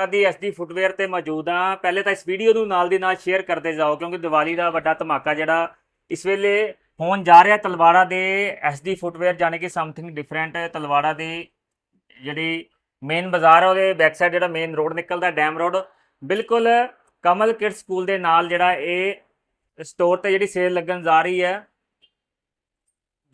ਤਲਵਾੜਾ ਦੀ SD footwear ਤੇ ਮੌਜੂਦ ਆ ਪਹਿਲੇ ਤਾਂ ਇਸ ਵੀਡੀਓ ਨੂੰ ਨਾਲ ਦੀ ਨਾਲ ਸ਼ੇਅਰ ਕਰਦੇ ਜਾਓ ਕਿਉਂਕਿ ਦੀਵਾਲੀ ਦਾ ਵੱਡਾ ਧਮਾਕਾ ਜਿਹੜਾ ਇਸ ਵੇਲੇ ਹੋਣ ਜਾ ਰਿਹਾ ਤਲਵਾੜਾ ਦੇ ਐਸਡੀ ਫੁੱਟਵੇਅਰ ਜਾਣੀ ਕਿ ਸਮਥਿੰਗ ਡਿਫਰੈਂਟ ਤਲਵਾੜਾ ਦੀ ਜਿਹੜੀ ਮੇਨ ਬਾਜ਼ਾਰ ਉਹਦੇ ਬੈਕ ਸਾਈਡ ਜਿਹੜਾ ਮੇਨ ਰੋਡ ਨਿਕਲਦਾ ਡੈਮ ਰੋਡ ਬਿਲਕੁਲ ਕਮਲ ਕਿਡ ਸਕੂਲ ਦੇ ਨਾਲ ਜਿਹੜਾ ਇਹ ਸਟੋਰ ਤੇ ਜਿਹੜੀ ਸੇਲ ਲੱਗਣ ਜਾ ਰਹੀ ਹੈ।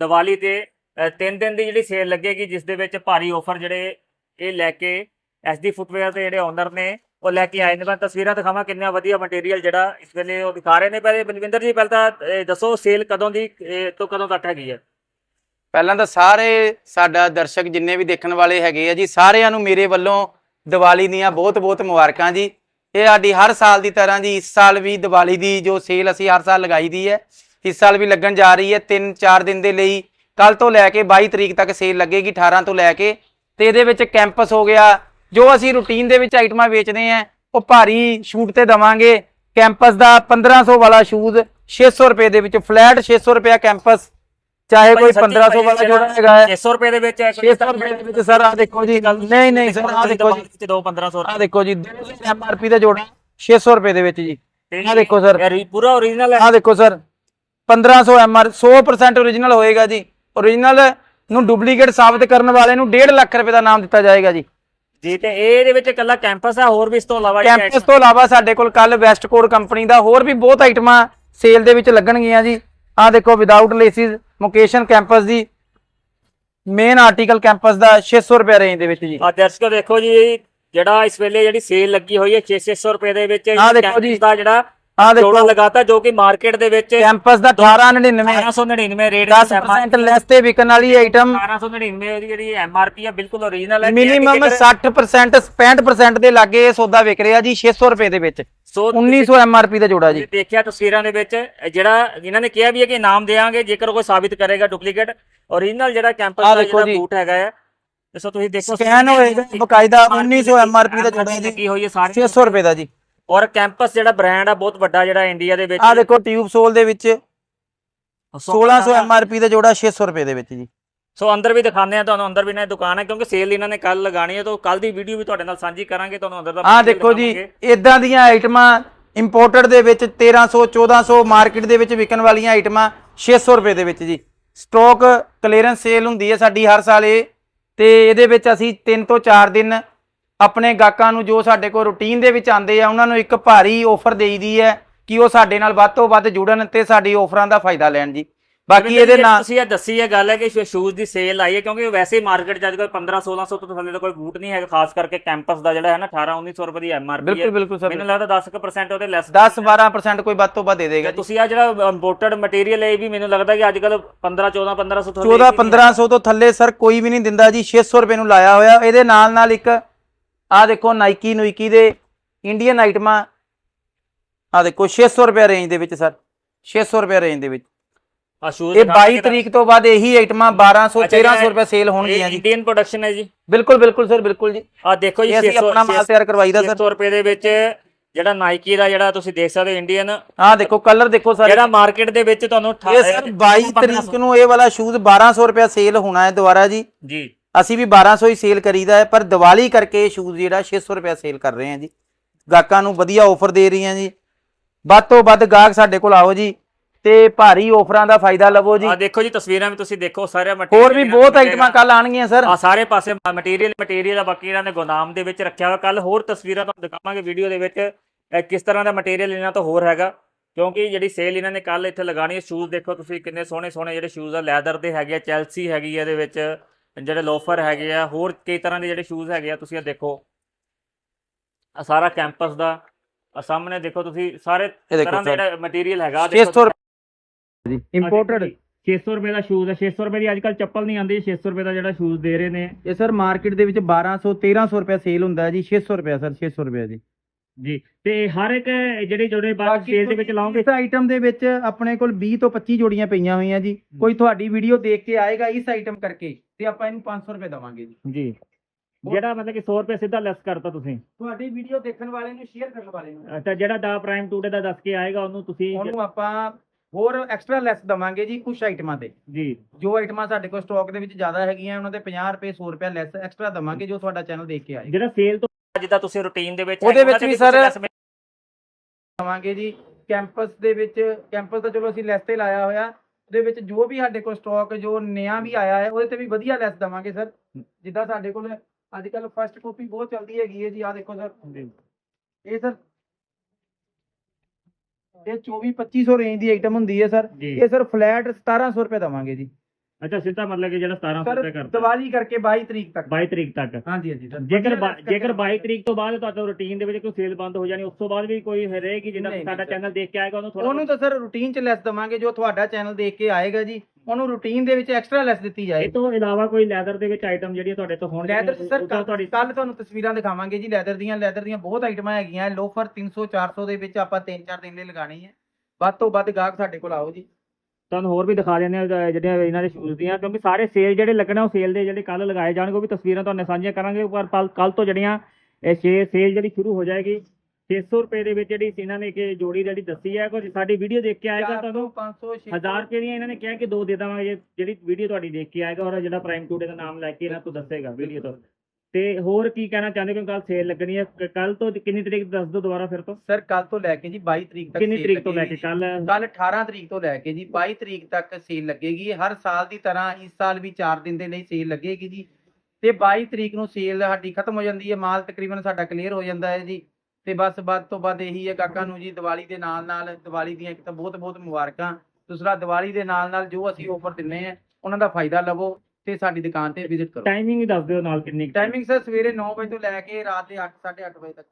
ਦੀਵਾਲੀ ਤੇ ਅ, ਤਿੰਨ ਦਿਨ ਦੀ ਜਿਹੜੀ ਸੇਲ ਲੱਗੇਗੀ ਜਿਸ ਦੇ ਵਿੱਚ ਭਾਰੀ ਆਫਰ ਜਿਹੜੇ ਇਹ ਲੈ ਕੇ ਐਸਡੀ ਫੁੱਟਵੇਅਰ ਦੇ ਜਿਹੜੇ ਓਨਰ ਨੇ, ਉਹ ਲੈ ਕੇ ਆਏ ਨੇ। ਮੈਂ ਤਸਵੀਰਾਂ ਦਿਖਾਵਾਂ ਕਿੰਨਾ ਵਧੀਆ ਮਟੀਰੀਅਲ ਜਿਹੜਾ ਇਸ ਵੇਲੇ ਉਹ ਦਿਖਾ ਰਹੇ ਨੇ। ਪਹਿਲੇ ਬਲਵਿੰਦਰ ਜੀ, ਪਹਿਲਾਂ ਤਾਂ ਦੱਸੋ ਸੇਲ ਕਦੋਂ ਦੀ ਤੋਂ ਕਦੋਂ ਤੱਕ ਹੈਗੀ ਹੈ ਪਹਿਲਾਂ ਤਾਂ ਸਾਰੇ ਸਾਡਾ ਦਰਸ਼ਕ ਜਿੰਨੇ ਵੀ ਦੇਖਣ ਵਾਲੇ ਹੈਗੇ ਆ ਜੀ, ਸਾਰਿਆਂ ਨੂੰ ਮੇਰੇ ਵੱਲੋਂ ਦੀਵਾਲੀ ਦੀਆਂ ਬਹੁਤ-ਬਹੁਤ ਮੁਬਾਰਕਾਂ ਜੀ। ਇਹ ਸਾਡੀ ਹਰ ਸਾਲ ਦੀ ਤਰ੍ਹਾਂ ਜੀ, ਇਸ ਸਾਲ ਵੀ ਦੀਵਾਲੀ ਦੀ ਜੋ ਸੇਲ ਅਸੀਂ ਹਰ ਸਾਲ ਲਗਾਈ ਦੀ ਹੈ। ਇਸ ਸਾਲ ਵੀ ਲੱਗਣ ਜਾ ਰਹੀ ਹੈ 3-4 ਦਿਨ ਦੇ ਲਈ। ਕੱਲ ਤੋਂ ਲੈ ਕੇ 22 ਤਰੀਕ ਤੱਕ ਸੇਲ ਲੱਗੇਗੀ 18 ਤੋਂ ਲੈ ਕੇ। ਤੇ ਇਹਦੇ ਵਿੱਚ ਕੈਂਪਸ ਹੋ ਗਿਆ ਜੋ ਅਸੀਂ ਰੂਟੀਨ ਦੇ ਵਿੱਚ ਆਈਟਮਾਂ ਵੇਚਦੇ ਆ ਉਹ ਭਾਰੀ ਛੂਟ ਤੇ ਦਵਾਂਗੇ। ਕੈਂਪਸ ਦਾ 1500 ਵਾਲਾ ਸ਼ੂਜ਼ 600 ਰੁਪਏ ਦੇ ਵਿੱਚ ਫਲੈਟ 600 ਰੁਪਏ ਕੈਂਪਸ ਚਾਹੇ ਕੋਈ 1500 ਵਾਲਾ ਜੋੜਾ ਹੈਗਾ ਹੈ। 600 ਰੁਪਏ ਦੇ ਵਿੱਚ ਹੈ 600 ਰੁਪਏ ਦੇ ਵਿੱਚ ਸਰ ਆ ਦੇਖੋ ਜੀ ਨਹੀਂ ਨਹੀਂ ਸਰ ਆ ਦੇਖੋ ਜੀ। ਦੋ 1500 ਆ ਦੇਖੋ ਜੀ ਐਮਆਰਪੀ ਦਾ ਜੋੜਾ 600 ਰੁਪਏ ਦੇ ਵਿੱਚ ਜੀ। ਆ ਦੇਖੋ ਸਰ। ਪੂਰਾ ਓਰੀਜਨਲ ਹੈ। ਆ ਦੇਖੋ ਸਰ 1500 ਐਮਆਰ 100% ਓਰੀਜਨਲ ਹੋਏਗਾ ਜੀ। ਓਰੀਜਨਲ ਨੂੰ ਡੁਪਲੀਕੇਟ ਸਾਬਤ ਕਰਨ ਵਾਲੇ ਨੂੰ 1.5 ਲੱਖ ਰੁਪਏ ਦਾ ਨਾਮ ਦਿੱਤਾ ਜਾਏਗਾ ਜੀ। ਜੀ ਤੇ ਇਹਦੇ ਵਿੱਚ ਇਕੱਲਾ ਕੈਂਪਸ ਹੈ ਹੋਰ ਵੀ ਇਸ ਤੋਂ ਇਲਾਵਾ ਕੈਂਪਸ ਤੋਂ ਇਲਾਵਾ ਸਾਡੇ ਕੋਲ ਕੱਲ ਵੈਸਟ ਕੋਡ ਕੰਪਨੀ ਦਾ ਹੋਰ ਵੀ ਬਹੁਤ ਆਈਟਮਾਂ ਸੇਲ ਦੇ ਵਿੱਚ ਲੱਗਣਗੀਆਂ ਜੀ ਆ ਦੇਖੋ ਵਿਦਆਊਟ ਲੇਸਿਸ ਮੁਕੇਸ਼ਨ ਕੈਂਪਸ ਦੀ ਮੇਨ ਆਰਟੀਕਲ ਕੈਂਪਸ ਦਾ 600 ਰੁਪਏ ਰੇਂਜ ਦੇ ਵਿੱਚ ਜੀ ਆ ਦਰਸ਼ਕੋ ਦੇਖੋ ਜੀ ਜਿਹੜਾ ਇਸ ਵੇਲੇ ਜਿਹੜੀ ਸੇਲ ਲੱਗੀ ਹੋਈ ਹੈ 600 ਰੁਪਏ ਦੇ ਵਿੱਚ ਆਹ ਦੇਖੋ ਜੀ। campus ਦਾ ਜਿਹੜਾ ਆ ਦੇਖੋ। ਲਗਾਤਾ ਜੋ ਕਿ ਮਾਰਕੀਟ ਦੇ ਵਿੱਚ ਕੈਂਪਸ ਦਾ 1899 1899 ਰੇਟ 10% ਲੈਸ ਤੇ ਵਿਕਣ ਵਾਲੀ ਆਈਟਮ 1899 ਦੀ ਜਿਹੜੀ ਐਮਆਰਪੀ ਹੈ ਬਿਲਕੁਲ ਓਰੀਜਨਲ ਹੈ। ਮਿਨੀਮਮ 60% 65% ਦੇ ਲਾਗੇ ਇਹ ਸੌਦਾ ਵਿਕ ਰਿਹਾ ਜੀ 600 ਰੁਪਏ ਦੇ ਵਿੱਚ। ਸੋ 1900 ਐਮਆਰਪੀ ਦਾ ਜੋੜਾ ਜੀ। ਤੁਸੀਂ ਦੇਖਿਆ ਤਸਵੀਰਾਂ ਦੇ ਵਿੱਚ ਇਹ ਜਿਹੜਾ ਇਹਨਾਂ ਨੇ ਕਿਹਾ ਵੀ ਹੈ ਕਿ ਇਨਾਮ ਦੇਵਾਂਗੇ ਜੇਕਰ ਕੋਈ ਸਾਬਿਤ ਕਰੇਗਾ ਡੁਪਲੀਕੇਟ ਓਰੀਜਨਲ ਜਿਹੜਾ ਕੈਂਪਸ ਦਾ ਜਿਹੜਾ ਜੀ। ਬੂਟ ਹੈਗਾ ਹੈ। ਤੇ ਸੋ ਤੁਸੀਂ ਦੇਖੋ ਸਕੈਨ ਹੋਏਗਾ ਬਕਾਇਦਾ 1900 ਐਮਆਰਪੀ ਦਾ ਜੋੜਾ ਜੀ। ਲੱਗੀ ਹੋਈ ਹੈ ਸਾਰੀ। 600 ਰੁਪਏ ਦਾ ਜੀ। ਔਰ ਕੈਂਪਸ ਜਿਹੜਾ ਬ੍ਰਾਂਡ ਆ ਬਹੁਤ ਵੱਡਾ ਜਿਹੜਾ ਇੰਡੀਆ ਦੇ ਵਿੱਚ। ਆ ਦੇਖੋ ਟਿਊਬ ਸੋਲ ਦੇ ਵਿੱਚ 1600 ਐਮਆਰਪੀ ਦਾ? ਜੋੜਾ 600 ਰੁਪਏ ਦੇ ਵਿੱਚ ਜੀ। ਸੋ ਅੰਦਰ ਵੀ ਦਿਖਾਉਂਦੇ ਆ ਤੁਹਾਨੂੰ ਅੰਦਰ ਵੀ ਨਾ ਦੁਕਾਨ ਹੈ ਕਿਉਂਕਿ ਸੇਲ ਇਹਨਾਂ ਨੇ ਕੱਲ ਲਗਾਣੀ ਹੈ ਤਾਂ ਕੱਲ ਦੀ ਵੀਡੀਓ ਵੀ ਤੁਹਾਡੇ ਨਾਲ ਸਾਂਝੀ ਕਰਾਂਗੇ ਤੁਹਾਨੂੰ ਅੰਦਰ ਦਾ ਆ ਦੇਖੋ ਜੀ। ਇਦਾਂ ਦੀਆਂ ਆਈਟਮਾਂ ਇੰਪੋਰਟਡ ਦੇ ਵਿੱਚ 1300 1400 ਮਾਰਕੀਟ ਦੇ ਵਿੱਚ ਵਿਕਣ ਵਾਲੀਆਂ ਆਈਟਮਾਂ 600 ਰੁਪਏ ਦੇ ਵਿੱਚ ਜੀ। ਸਟਾਕ ਕਲੀਅਰੈਂਸ ਸੇਲ ਹੁੰਦੀ ਹੈ ਸਾਡੀ ਹਰ ਸਾਲ ਇਹ ਤੇ ਇਹਦੇ ਵਿੱਚ ਅਸੀਂ 3 ਤੋਂ 4 ਦਿਨ ਆਪਣੇ ਗਾਹਕਾਂ ਨੂੰ ਜੋ ਸਾਡੇ ਕੋਲ ਰੁਟੀਨ ਦੇ ਵਿੱਚ ਆਉਂਦੇ ਆ ਉਹਨਾਂ ਨੂੰ ਇੱਕ ਭਾਰੀ ਆਫਰ ਦੇਈਦੀ ਹੈ ਕਿ ਉਹ ਸਾਡੇ ਨਾਲ ਵੱਧ ਤੋਂ ਵੱਧ ਜੁੜਨ ਤੇ ਸਾਡੀ ਆਫਰਾਂ ਦਾ ਫਾਇਦਾ ਲੈਣ ਜੀ। ਬਾਕੀ ਇਹਦੇ ਨਾਲ ਤੁਸੀਂ ਇਹ ਦੱਸੀ ਇਹ ਗੱਲ ਹੈ ਕਿ ਸ਼ੂਜ਼ ਦੀ ਸੇਲ ਆਈ ਹੈ ਕਿਉਂਕਿ ਵੈਸੇ ਮਾਰਕੀਟ 'ਚ ਅੱਜਕੱਲ 15 1600 ਤੋਂ ਥੱਲੇ ਦਾ ਕੋਈ ਬੂਟ ਨਹੀਂ ਹੈਗਾ ਖਾਸ ਕਰਕੇ ਕੈਂਪਸ ਦਾ ਜਿਹੜਾ ਹੈ ਨਾ 18 1900 ਰੁਪਏ ਦੀ ਐਮਆਰਪੀ ਬਿਲਕੁਲ ਹੈ। ਬਿਲਕੁਲ ਸਰ। ਮੈਨੂੰ ਲੱਗਦਾ 10% ਉਹਦੇ ਲੈਸ 10 12% ਕੋਈ ਵੱਧ ਤੋਂ ਵੱਧ ਦੇ ਦੇਗਾ ਤੁਸੀਂ ਆ ਜਿਹੜਾ ਇੰਪੋਰਟਡ ਮਟੀਰੀਅਲ ਹੈ ਇਹ ਵੀ ਮੈਨੂੰ ਲੱਗਦਾ ਕਿ ਅੱਜਕੱਲ 15 14 1500 ਤੋਂ 14 1500 ਤੋਂ ਥੱਲੇ ਸਰ ਕੋਈ ਵੀ ਨਹੀਂ ਦਿੰਦਾ ਜੀ 600 ਰੁਪਏ ਨੂੰ ਲਾਇਆ ਹੋਇਆ। ਇਹਦੇ ਨਾਲ ਨਾਲ ਇੱਕ ਆ ਦੇਖੋ ਨਾਈਕੀ ਨੂਈਕੀ ਦੇ ਇੰਡੀਅਨ ਆਈਟਮਾਂ ਆ। ਦੇਖੋ 600 ਰੁਪਏ ਰੇਂਜ ਦੇ ਵਿੱਚ ਸਰ 600 ਰੁਪਏ ਰੇਂਜ ਦੇ ਵਿੱਚ। ਆ ਸ਼ੂਜ਼ ਇਹ 22 ਤਰੀਕ ਤੋਂ ਬਾਅਦ ਇਹੀ ਆਈਟਮਾਂ 1200 1300 ਰੁਪਏ ਸੇਲ ਹੋਣਗੀਆਂ ਜੀ। ਇੰਡੀਅਨ ਪ੍ਰੋਡਕਸ਼ਨ ਹੈ ਜੀ। ਬਿਲਕੁਲ ਬਿਲਕੁਲ ਸਰ ਬਿਲਕੁਲ ਜੀ। ਆ ਦੇਖੋ ਜੀ ਇਹ ਅਸੀਂ 600 ਆਪਣਾ ਮਾਲ ਤਿਆਰ ਕਰਵਾਈਦਾ ਸਰ 600 ਰੁਪਏ ਦੇ ਵਿੱਚ ਜਿਹੜਾ ਨਾਈਕੀ ਦਾ ਜਿਹੜਾ ਤੁਸੀਂ ਦੇਖ ਸਕਦੇ ਹੋ ਇੰਡੀਅਨ ਆ ਦੇਖੋ ਕਲਰ ਦੇਖੋ ਸਰ ਜਿਹੜਾ ਮਾਰਕੀਟ ਦੇ ਵਿੱਚ ਤੁਹਾਨੂੰ ਅਠਾ- ਇਹ ਸਰ 22 ਤਰੀਕ ਨੂੰ ਇਹ ਵਾਲਾ ਸ਼ੂਜ਼ 1200 ਰੁਪਏ ਸੇਲ ਹੋਣਾ ਹੈ ਦੁਬਾਰਾ ਜੀ। ਜੀ। ਅਸੀਂ ਵੀ 1200 ਹੀ ਸੇਲ ਕਰੀਦਾ ਹੈ ਪਰ ਦੀਵਾਲੀ ਕਰਕੇ ਸ਼ੂਜ਼ ਜਿਹੜਾ 600 ਰੁਪਏ ਸੇਲ ਕਰ ਰਹੇ ਹਾਂ ਜੀ। ਗਾਹਕਾਂ ਨੂੰ ਵਧੀਆ ਆਫਰ ਦੇ ਰਹੀਆਂ ਜੀ। ਵੱਧ ਤੋਂ ਵੱਧ ਗਾਹਕ ਸਾਡੇ ਕੋਲ ਆਓ ਜੀ ਤੇ ਭਾਰੀ ਆਫਰਾਂ ਦਾ ਫਾਇਦਾ ਲਵੋ ਜੀ। ਆ ਦੇਖੋ ਜੀ ਤਸਵੀਰਾਂ ਵੀ ਤੁਸੀਂ ਦੇਖੋ ਸਾਰੇ ਮਟੀਰੀਅਲ ਹੋਰ ਵੀ ਬਹੁਤ ਆਈਟਮਾਂ ਕੱਲ ਆਣਗੀਆਂ ਸਰ। ਆ ਸਾਰੇ ਪਾਸੇ ਮਟੀਰੀਅਲ ਮਟੀਰੀਅਲ ਆ ਬਾਕੀ ਇਹਨਾਂ ਨੇ ਗੋਦਾਮ ਦੇ ਵਿੱਚ ਰੱਖਿਆ ਹੋਇਆ। ਕੱਲ ਹੋਰ ਤਸਵੀਰਾਂ ਤੁਹਾਨੂੰ ਦਿਖਾਵਾਂਗੇ ਵੀਡੀਓ ਦੇ ਵਿੱਚ ਕਿਸ ਤਰ੍ਹਾਂ ਦਾ ਮਟੀਰੀਅਲ ਇਹਨਾਂ ਤੋਂ ਹੋਰ ਹੈਗਾ। ਕਿਉਂਕਿ ਜਿਹੜੀ ਸੇਲ ਇਹਨਾਂ ਨੇ ਕੱਲ ਇੱਥੇ ਲਗਾਣੀ ਹੈ ਸ਼ੂਜ਼ ਦੇਖੋ ਤੁਸੀਂ ਕਿੰਨੇ ਸੋਹਣੇ ਸੋਹਣੇ ਜਿਹੜੇ ਸ਼ੂਜ਼ ਆ ਲੈਦਰ ਦੇ ਹੈਗੇ ਆ ਚੈਲਸੀ ਹੈਗੀ ਆ ਇਹਦੇ ਵਿੱਚ। ਜਿਹੜੇ ਲੋਫਰ ਹੈਗੇ ਆ ਹੋਰ ਕਈ ਤਰ੍ਹਾਂ ਦੇ ਜਿਹੜੇ ਸ਼ੂਜ਼ ਹੈਗੇ ਆ ਤੁਸੀਂ ਇਹ ਦੇਖੋ। ਆ ਸਾਰਾ ਕੈਂਪਸ ਦਾ ਆ ਸਾਹਮਣੇ ਦੇਖੋ ਤੁਸੀਂ ਸਾਰੇ ਤਰ੍ਹਾਂ ਦਾ ਜਿਹੜਾ ਮਟੀਰੀਅਲ ਹੈਗਾ ਆਹ 600 ਦੇਖੋ ਰੁਪਏ ਜੀ ਇੰਪੋਰਟਡ 600 ਰੁਪਏ ਦਾ ਸ਼ੂਜ਼ ਹੈ 600 ਰੁਪਏ ਦੀ ਅੱਜ ਕੱਲ ਚੱਪਲ ਨਹੀਂ ਆਉਂਦੀ 600 ਰੁਪਏ ਦਾ ਜਿਹੜਾ ਸ਼ੂਜ਼ ਦੇ ਰਹੇ ਨੇ। ਇਹ ਸਰ ਮਾਰਕੀਟ ਦੇ ਵਿੱਚ 1200 1300 ਰੁਪਏ ਸੇਲ ਹੁੰਦਾ ਜੀ 600 ਰੁਪਏ ਸਰ 600 ਰੁਪਏ ਜੀ ਜੀ ਤੇ ਹਰ ਇੱਕ ਜਿਹੜੀ ਜਿਹੜੇ ਬਾਅਦ ਸੇਲ ਦੇ ਵਿੱਚ ਲਾਉਂਗੇ ਇਸ ਆਈਟਮ ਦੇ ਵਿੱਚ ਆਪਣੇ ਕੋਲ 20 ਤੋਂ 25 ਜੋੜੀਆਂ ਪਈਆਂ ਹੋਈਆਂ ਜੀ। ਕੋਈ ਤੁਹਾਡੀ ਵੀਡੀਓ ਦੇਖ ਕੇ ਆਏਗਾ ਇਸ ਆਈਟਮ ਕਰਕੇ ਤੇ ਆਪਾਂ ਇਹਨੂੰ 500 ਰੁਪਏ ਦਵਾਂਗੇ ਜੀ। ਜੀ। ਜਿਹੜਾ ਮਤਲਬ ਕਿ 100 ਰੁਪਏ ਸਿੱਧਾ ਲੈਸ ਕਰਤਾ ਤੁਸੀਂ। ਤੁਹਾਡੀ ਵੀਡੀਓ ਦੇਖਣ ਵਾਲੇ ਨੂੰ ਸ਼ੇਅਰ ਕਰਨ ਵਾਲੇ ਨੂੰ। ਤਾਂ ਜਿਹੜਾ ਦਾ ਪ੍ਰਾਈਮ ਟੂਡੇ ਦਾ ਦੱਸ ਕੇ ਆਏਗਾ ਉਹਨੂੰ ਤੁਸੀਂ ਉਹਨੂੰ ਆਪਾਂ ਹੋਰ ਐਕਸਟਰਾ ਲੈਸ ਦਵਾਂਗੇ ਜੀ ਕੁਝ ਆਈਟਮਾਂ ਤੇ। ਜੀ। ਜੋ ਆਈਟਮਾਂ ਸਾਡੇ ਕੋਲ ਸਟਾਕ ਦੇ ਵਿੱਚ ਜ਼ਿਆਦਾ ਹੈਗੀਆਂ ਉਹਨਾਂ ਤੇ 50 ਰੁਪਏ 100 ਰੁਪਏ ਲੈਸ ਐਕਸਟਰਾ ਦਵਾਂਗੇ ਜੋ ਤੁਹਾਡਾ ਚੈਨਲ ਦੇਖ ਕੇ ਆਏ ਜਿਹੜਾ ਸੇਲ ਤੋਂ ਜਿੱਦਾਂ ਤੁਸੀਂ ਰੁਟੀਨ ਦੇ ਵਿੱਚ ਉਹਦੇ ਵਿੱਚ ਵੀ ਮਿਲ- ਦਵਾਂਗੇ ਜੀ ਕੈਂਪਸ ਦੇ ਵਿੱਚ ਕੈਂਪਸ ਤਾਂ ਚਲੋ ਅਸੀਂ ਲੈਸ ਤੇ ਲਾਇਆ ਹੋਇਆ। ਉਹਦੇ ਵਿੱਚ ਜੋ ਵੀ ਸਾਡੇ ਕੋਲ ਸਟਾਕ ਜੋ ਨਿਆ ਵੀ ਆਇਆ ਹੈ ਉਹਦੇ ਤੇ ਵੀ ਵਧੀਆ ਲੈਸ ਦਵਾਂਗੇ ਸਰ। ਜਿੱਦਾਂ ਸਾਡੇ ਕੋਲ ਅੱਜ ਕੱਲ ਫਸਟ ਕਾਪੀ ਬਹੁਤ ਚੱਲਦੀ ਹੈਗੀ ਹੈ ਜੀ ਆਹ ਦੇਖੋ ਸਰ। ਇਹ ਸਰ ਇਹ 24 2500 ਰੇਂਜ ਦੀ ਆਈਟਮ ਹੁੰਦੀ ਹੈ ਸਰ। ਜੀ। ਇਹ ਸਰ ਫਲੈਟ 1700 ਰੁਪਏ ਦਵਾਂਗੇ ਜੀ। ਅੱਛਾ ਸਿੱਧਾ ਮਤਲਬ ਕਿ ਜਿਹੜਾ 1700 ਸਰ ਰੁਪਏ ਕਰਦਾ ਦੀਵਾਲੀ ਕਰਕੇ 22 ਤਰੀਕ ਤੱਕ। 22 ਤਰੀਕ ਤੱਕ। ਹਾਂਜੀ ਹਾਂਜੀ ਸਰ। ਜੇਕਰ ਵਧੀਆ ਬਾ- ਜੇਕਰ 22 ਤਰੀਕ ਤੋਂ ਬਾਅਦ ਤੁਹਾਡਾ ਰੁਟੀਨ ਦੇ ਵਿੱਚ ਕੋਈ ਸੇਲ ਬੰਦ ਹੋ ਜਾਣੀ ਉਸ ਤੋਂ ਬਾਅਦ ਵੀ ਕੋਈ ਰਹੇਗੀ ਨਹੀਂ, ਸਾਡਾ ਚੈਨਲ ਦੇਖ ਕੇ ਆਏਗਾ ਉਹਨੂੰ ਥੋੜਾ ਉਹਨੂੰ ਤਾਂ ਸਰ ਰੂਟੀਨ ਚ ਲੈਸ ਦਵਾਂਗੇ ਜੋ ਤੁਹਾਡਾ ਚੈਨਲ ਦੇਖ ਕੇ ਆਏਗਾ ਜੀ ਉਹਨੂੰ ਰੂਟੀਨ ਦੇ ਵਿੱਚ ਐਕਸਟਰਾ ਲੈਸ ਦਿੱਤੀ ਇਹ ਤੋਂ ਇਲਾਵਾ ਕੋਈ ਲੈਦਰ ਦੇ ਵਿੱਚ ਆਈਟਮ ਜਿਹੜੀਆਂ ਤੁਹਾਡੇ ਤੋਂ ਹੋਣਗੀਆਂ ਲੈਦਰ ਸਰ ਤੁਹਾਡੀ ਕੱਲ ਤੁਹਾਨੂੰ ਤਸਵੀਰਾਂ ਦਿਖਾਵਾਂਗੇ ਜੀ ਲੈਦਰ ਦੀਆਂ ਲੈਦਰ ਦੀਆਂ ਬਹੁਤ ਆਈਟਮਾਂ ਹੈਗੀਆਂ ਲੋਫਰ 300 400 ਦੇ ਵਿੱਚ ਆਪਾਂ 3-4 ਦਿਨ ਲਈ ਲਗਾਣੀ ਹੈ। ਵੱਧ ਤੋਂ ਵੱਧ ਗਾਹਕ ਸਾਡੇ ਕੋਲ ਆਓ ਜੀ। ਤੁਹਾਨੂੰ ਹੋਰ ਵੀ ਦਿਖਾ ਦਿੰਦੇ ਆ ਜਿਹੜੀਆਂ ਇਹਨਾਂ ਦੇ ਸ਼ੂਜ਼ ਦੀਆਂ ਕਿਉਂਕਿ ਸਾਰੇ ਸੇਲ ਜਿਹੜੇ ਲੱਗਣਾ ਉਹ ਸੇਲ ਦੇ ਜਿਹੜੇ ਕੱਲ ਲਗਾਏ ਜਾਣਗੇ ਉਹ ਵੀ ਤਸਵੀਰਾਂ ਤੁਹਾਨੂੰ ਸਾਂਝੀਆਂ ਕਰਾਂਗੇ ਪਰ ਕੱਲ ਤੋਂ ਜਿਹੜੀਆਂ ਇਹ ਸੇਲ ਜਿਹੜੀ ਸ਼ੁਰੂ ਹੋ ਜਾਏਗੀ 600 ਰੁਪਏ ਦੇ ਵਿੱਚ ਜਿਹੜੀ ਇਹਨਾਂ ਨੇ ਕਿ ਜੋੜੀ ਜਿਹੜੀ ਦੱਸੀ ਹੈ ਕੋਈ ਸਾਡੀ ਵੀਡੀਓ ਦੇਖ ਕੇ ਆਏਗਾ ਤੁਹਾਨੂੰ। 500 1000 ਰੁਪਏ ਦੀਆਂ ਇਹਨਾਂ ਨੇ ਕਿਹਾ ਕਿ ਦੋ ਦੇ ਦੇਵਾਂਗੇ ਜਿਹੜੀ ਵੀਡੀਓ ਤੁਹਾਡੀ ਦੇਖ ਕੇ ਆਏਗਾ ਔਰ ਜਿਹੜਾ ਪ੍ਰਾਈਮ ਟੂਡੇ ਦਾ ਨਾਮ ਲੈ ਕੇ ਇਹਨਾਂ ਤੋਂ ਦੱਸੇਗਾ ਵੀਡੀਓ ਤੋਂ। ਤੇ ਹੋਰ ਕੀ ਕਹਿਣਾ ਚਾਹੁੰਦੇ ਕਿਉਂਕਿ ਕੱਲ ਸੇਲ ਲੱਗਣੀ ਹੈ। ਕੱਲ ਤੋਂ ਕਿੰਨੀ ਤਰੀਕ ਦੱਸ ਦਿਓ ਦੁਬਾਰਾ ਫਿਰ ਤੋਂ? ਸਰ ਕੱਲ ਤੋਂ ਲੈ ਕੇ ਜੀ 22 ਤਰੀਕ ਤੱਕ ਕਿੰਨੀ ਤਰੀਕ ਤੋਂ ਲੈ ਕੇ। ਕੱਲ ਕੱਲ 18 ਤਰੀਕ ਤੋਂ ਲੈ ਕੇ ਜੀ 22 ਤਰੀਕ ਤੱਕ ਸੇਲ ਲੱਗੇਗੀ। ਹਰ ਸਾਲ ਦੀ ਤਰ੍ਹਾਂ ਇਸ ਸਾਲ ਵੀ 4 ਦਿਨ ਦੇ ਲਈ ਸੇਲ ਲੱਗੇਗੀ ਜੀ। ਤੇ 22 ਤਰੀਕ ਨੂੰ ਸੇਲ ਸਾਡੀ ਖਤਮ ਹੋ ਜਾਂਦੀ ਹੈ। ਮਾਲ ਤਕਰੀਬਨ ਸਾਡਾ ਕਲੀਅਰ ਹੋ ਜਾਂਦਾ ਹੈ ਜੀ। ਤੇ ਬਸ ਵੱਧ ਤੋਂ ਵੱਧ ਇਹੀ ਹੈ ਕਾਕਾਂ ਨੂੰ ਜੀ ਦੀਵਾਲੀ ਦੇ ਨਾਲ ਨਾਲ ਦੀਵਾਲੀ ਦੀਆਂ ਇੱਕ ਤਾਂ ਬਹੁਤ ਬਹੁਤ ਮੁਬਾਰਕਾਂ। ਦੂਸਰਾ ਦੀਵਾਲੀ ਦੇ ਨਾਲ ਨਾਲ ਜੋ ਅਸੀਂ ਆਫਰ ਦਿੰਨੇ ਆ ਉਹਨਾਂ ਦਾ ਫਾਇਦਾ ਲਵੋ। ਤੇ ਸਾਡੀ ਦੁਕਾਨ ਤੇ ਵਿਜ਼ਿਟ ਕਰੋ। ਟਾਈਮਿੰਗ ਹੀ ਦੱਸ ਦਿਓ ਨਾਲ ਕਿੰਨੀ ਟਾਈਮਿੰਗ ਸਰ ਸਵੇਰੇ 9 ਵਜੇ ਤੋਂ ਲੈ ਕੇ ਰਾਤ ਦੇ 8 8:30 ਵਜੇ ਤੱਕ।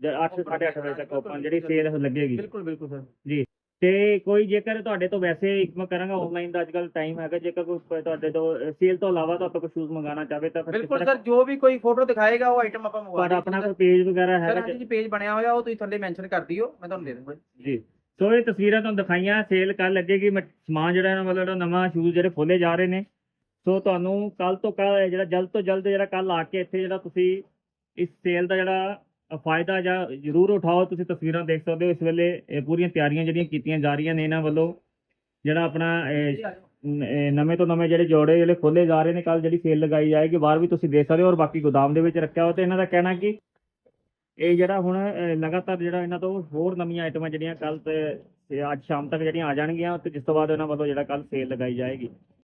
8 8:30 ਵਜੇ ਤੱਕ ਓਪਨ ਜਿਹੜੀ ਸੇਲ ਲੱਗੇਗੀ। ਬਿਲਕੁਲ ਬਿਲਕੁਲ ਸਰ। ਤੇ ਕੋਈ ਜੇਕਰ ਤੁਹਾਡੇ ਤੋਂ ਵੈਸੇ ਇੱਕ ਮੈਂ ਕਰਾਂਗਾ ਆਨਲਾਈਨ ਦਾ ਅੱਜਕੱਲ ਟਾਈਮ ਹੈਗਾ ਜੇਕਰ ਕੋਈ ਤੁਹਾਡੇ ਤੋਂ ਸੇਲ ਤੋਂ ਇਲਾਵਾ ਤੁਹਾਡੇ ਕੋਈ ਸ਼ੂਜ਼ ਮੰਗਾਉਣਾ ਚਾਹਵੇ ਤਾਂ ਬਿਲਕੁਲ ਸਰ ਜੋ ਵੀ ਕੋਈ ਫੋਟੋ ਦਿਖਾਏਗਾ ਉਹ ਆਈਟਮ ਆਪਾਂ ਮੰਗਵਾ ਤੁਹਾਡਾ ਆਪਣਾ ਕੋਈ ਪੇਜ ਵਗੈਰਾ ਸਰ ਹੈਗਾ ਹਾਂਜੀ ਜੀ ਪੇਜ ਬਣਿਆ ਹੋਇਆ ਉਹ ਤੁਸੀਂ ਥੱਲੇ ਮੈਂਸ਼ਨ ਕਰ ਦਿਓ ਮੈਂ ਤੁਹਾਨੂੰ ਦੇ ਦੂੰਗਾ ਜੀ। ਸੋ ਇਹ ਤਸਵੀਰਾਂ ਤੁਹਾਨੂੰ ਦਿਖਾਈਆਂ ਸੇਲ ਕੱਲ ਲੱਗੇਗੀ ਮ- ਸਮਾਨ ਜਿਹੜਾ ਇਹਨਾਂ ਮਤਲਬ ਜਿਹੜਾ ਨਵਾਂ ਸ਼ੂਜ਼ ਜਿਹੜੇ ਖੋਲੇ ਜਾ ਰਹੇ ਨੇ। ਸੋ ਤੁਹਾਨੂੰ ਕੱਲ ਤੋਂ ਕੱਲ ਜਿਹੜਾ ਜਲਦ ਤੋਂ ਜਲਦ ਜਿਹੜਾ ਕੱਲ ਆ ਕੇ ਇੱਥੇ ਜਿਹੜਾ ਤੁਸੀਂ ਇਸ ਸੇਲ ਦਾ ਜਿਹੜਾ ਫਾਇਦਾ ਜਾਂ ਜ਼ਰੂਰ ਉਠਾਓ ਤੁਸੀਂ ਤਸਵੀਰਾਂ ਦੇਖ ਸਕਦੇ ਹੋ। ਇਸ ਵੇਲੇ ਇਹ ਪੂਰੀਆਂ ਤਿਆਰੀਆਂ ਜਿਹੜੀਆਂ ਕੀਤੀਆਂ ਜਾ ਰਹੀਆਂ ਨੇ ਇਹਨਾਂ ਵੱਲੋਂ। ਜਿਹੜਾ ਆਪਣਾ ਨਵੇਂ ਤੋਂ ਨਵੇਂ ਜਿਹੜੇ ਜੋੜੇ ਜਿਹੜੇ ਖੋਲੇ ਜਾ ਰਹੇ ਨੇ ਕੱਲ ਜਿਹੜੀ ਸੇਲ ਲਗਾਈ ਜਾਏਗੀ ਬਾਹਰ ਵੀ ਤੁਸੀਂ ਦੇਖ ਸਕਦੇ ਹੋ ਔਰ ਬਾਕੀ ਗੋਦਾਮ ਦੇ ਵਿੱਚ ਰੱਖਿਆ ਹੋਇਆ। ਤੇ ਇਹਨਾਂ ਦਾ ਕਹਿਣਾ ਕਿ ਇਹ ਜਿਹੜਾ ਹੁਣ ਲਗਾਤਾਰ ਜਿਹੜਾ ਇਹਨਾਂ ਤੋਂ ਹੋਰ ਨਵੀਆਂ ਆਈਟਮਾਂ ਜਿਹੜੀਆਂ ਕੱਲ ਤੇ ਅੱਜ ਸ਼ਾਮ ਤੱਕ ਜਿਹੜੀਆਂ ਆ ਜਾਣਗੀਆਂ ਤੇ ਜਿਸ ਤੋਂ ਬਾਅਦ ਇਹਨਾਂ ਵੱਲੋਂ ਜਿਹੜਾ ਕੱਲ ਸੇਲ ਲਗਾਈ ਜਾਏਗੀ।